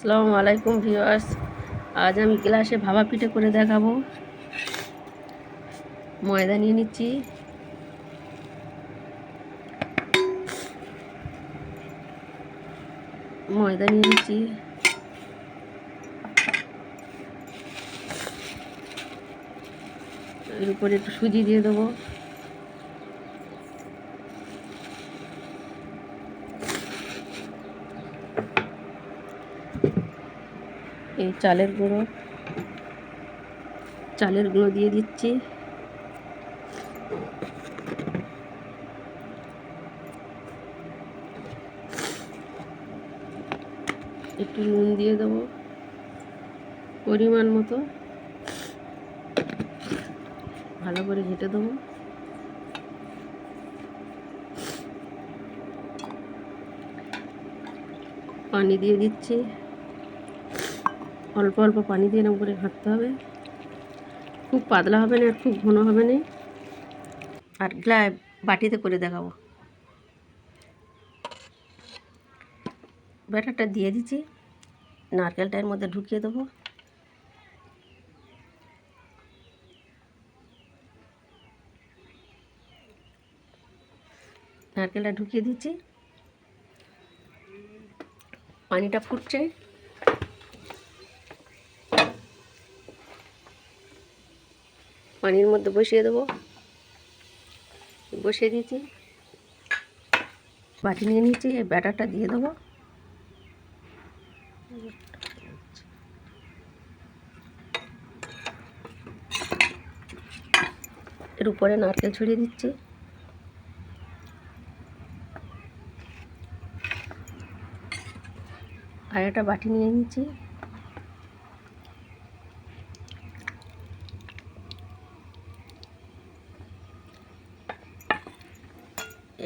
আসসালামু আলাইকুম ভিউয়ার্স। আজ আমি গ্লাসে ভাবা পিঠে করে দেখাবো। ময়দা নিয়ে নিচ্ছি। ময়দা নিয়ে নিচ্ছি। এর উপরে একটু সুজি দিয়ে দেবো। এই চালের গুঁড়ো চালের গুঁড়ো দিয়ে দিচ্ছি। একটু নুন দিয়ে দেবো পরিমাণ মতো। ভালো করে ঘেটে দেবো। পানি দিয়ে দিচ্ছি। অল্প অল্প পানি দিয়ে এরকম করে ঘাঁটতে হবে। খুব পাতলা হবে না আর খুব ঘন হবে না। আর গ্লা, বাটিতে করে দেখাবো। ব্যাটারটা দিয়ে দিচ্ছি। নারকেলটা এর মধ্যে ঢুকিয়ে দেবো। নারকেলটা ঢুকিয়ে দিচ্ছি। পানিটা ফুটছে। পানির মধ্যে বসিয়ে দেবো। বসিয়ে দিয়েছি। বাটি নিয়ে নিয়েছি, এই ব্যাটারটা দিয়ে দেবো। এর উপরে নারকেল ছড়িয়ে দিচ্ছি। আর একটা বাটি নিয়ে নিচ্ছি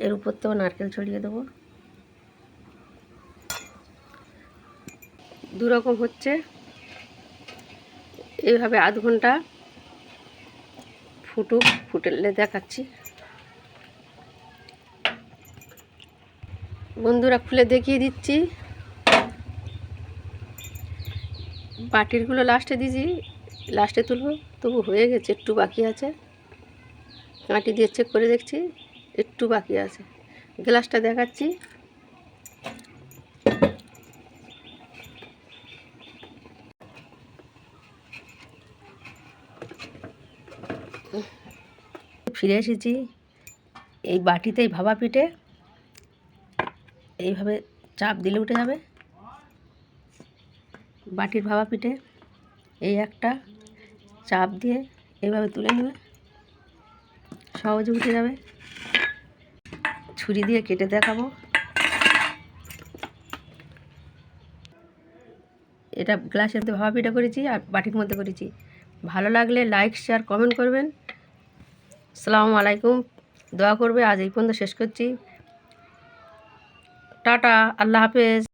এর উপর থেকেও নারকেল ছড়িয়ে দেবো। দু রকম হচ্ছে। এইভাবে আধ ঘণ্টা ফুটুক, ফুটেলে দেখাচ্ছি। বন্ধুরা, খুলে দেখিয়ে দিচ্ছি। বাটিরগুলো লাস্টে দিয়েছি, লাস্টে তুলব, তবু হয়ে গেছে, একটু বাকি আছে। কাঁটি দিয়ে চেক করে দেখছি। একটু বাকি আছে। গ্লাসটা দেখাচ্ছি। ফিরে এসেছি। এই বাটিতেই ভাবা পিঠে। এইভাবে চাপ দিলে উঠে যাবে। বাটির ভাবা পিঠে এই একটা চাপ দিয়ে এইভাবে তুলে নেবে। সহজে উঠে যাবে। ছুরি দিয়ে কেটে দেখাবো। এটা গ্লাসের মধ্যে ভাবা পিঠা করেছি আর বাটির মধ্যে করেছি। ভালো লাগলে লাইক শেয়ার কমেন্ট করবেন। সালাম আলাইকুম। দোয়া করবে আজ এই পর্যন্ত শেষ করছি। টাটা, আল্লাহ হাফেজ।